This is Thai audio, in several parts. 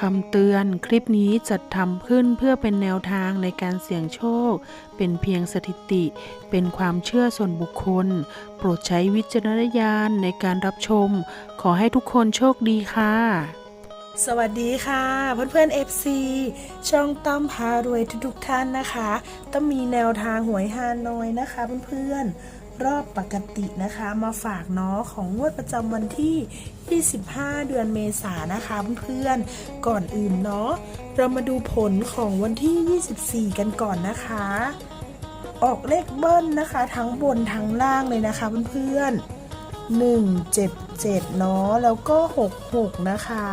คำเตือนคลิปนี้จัดทำขึ้นเพื่อเป็นแนวทางในการเสี่ยงโชค เป็นเพียงสถิติ เป็นความเชื่อส่วนบุคคล โปรดใช้วิจารณญาณในการรับชม ขอให้ทุกคนโชคดีค่ะ สวัสดีค่ะ เพื่อนๆ FC ช่องต้อมพารวยทุกๆท่านนะคะ ต้องมีแนวทางหวยฮานอยนะคะเพื่อนๆ รอบปกตินะคะ มาฝากเนาะของงวดประจำวันที่ 25 เดือนเมษานนะคะเพื่อนๆก่อนอื่นเนาะเรามาดูผลของวันที่ 24 กันก่อนนะคะ ออกเลขเบิ้ลนะคะ ทั้งบนทั้งล่างเลยนะคะเพื่อนๆ1 7 7 เนาะ แล้วก็ 66 นะคะ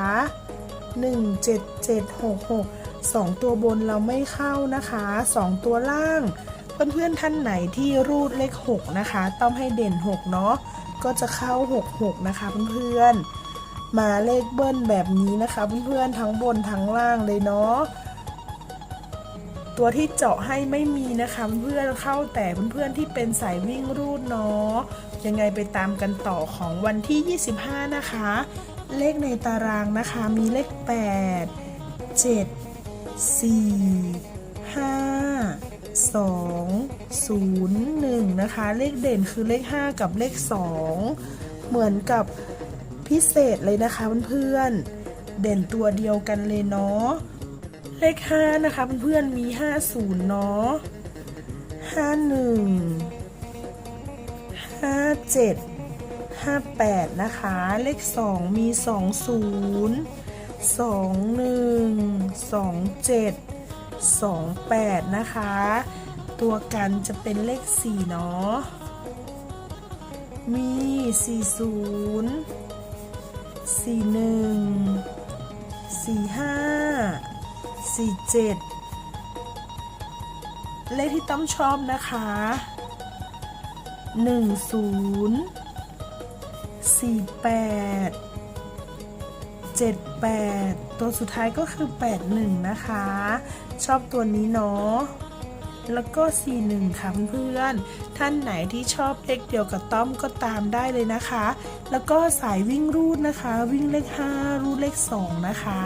1 7 7 6 6 2 ตัวบนเราไม่เข้านะคะ 2 ตัวล่าง เพื่อนๆท่านไหนที่รูดเลข 6 นะคะ ต้องให้เด่น 6 เนาะก็จะเข้า 6 6 นะคะเพื่อนๆมาเลขเบิ้ลแบบนี้นะคะเพื่อนๆทั้งบนทั้งล่างเลยเนาะตัวที่เจาะให้ไม่มีนะคะเพื่อนเข้าแต่เพื่อนๆที่เป็นสายวิ่งรูดเนาะยังไงไปตามกันต่อของวันที่ 25 นะคะ เลขในตารางนะคะมีเลข 8 7 4 2 0 1 นะคะ เลขเด่นคือเลข 5 กับเลข 2 เหมือนกับพิเศษเลยนะคะเพื่อนๆ เด่นตัวเดียวกันเลยเนาะ เลข 5 นะคะเพื่อนๆ มี 50 เนาะ 51 57 58 นะคะ เลข 2 มี 20 21 27 28 นะคะ ตัวกันจะเป็นเลข4เนาะ มี 40 41 45 47 เลขที่ต้อมชอบนะคะ 10 48 78 ตัวสุดท้ายก็คือ 81 นะคะ ชอบตัวนี้เนาะ แล้วก็ 41 ค่ะเพื่อนๆ ท่านไหนที่ชอบเลขเดียวกับต้อมก็ตามได้เลยนะคะ แล้วก็สายวิ่งรูดนะคะ วิ่งเลข 5 รูดเลข 2 นะคะ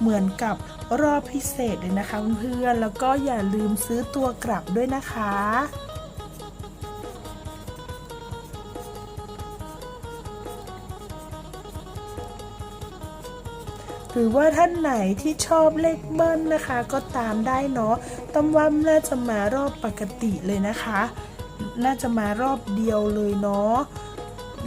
เหมือนกับรอบพิเศษเลยนะคะเพื่อนๆ แล้วก็อย่าลืมซื้อตัวกลับด้วยนะคะ หรือว่าท่านไหนที่ชอบเลขเบิ้ลนะคะ ก็ตามได้เนาะต้อมว่าน่าจะมารอบปกติเลยนะคะ น่าจะมารอบเดียวเลยเนาะ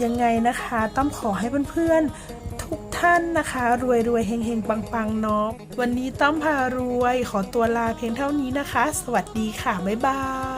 ยังไงนะคะต้อมขอให้เพื่อนๆทุกท่านนะคะ รวยรวยๆเฮงเฮงปังปังๆเนาะวันนี้ต้อมพารวยขอตัวลาเพียงเท่านี้นะคะ สวัสดีค่ะ บ๊ายบาย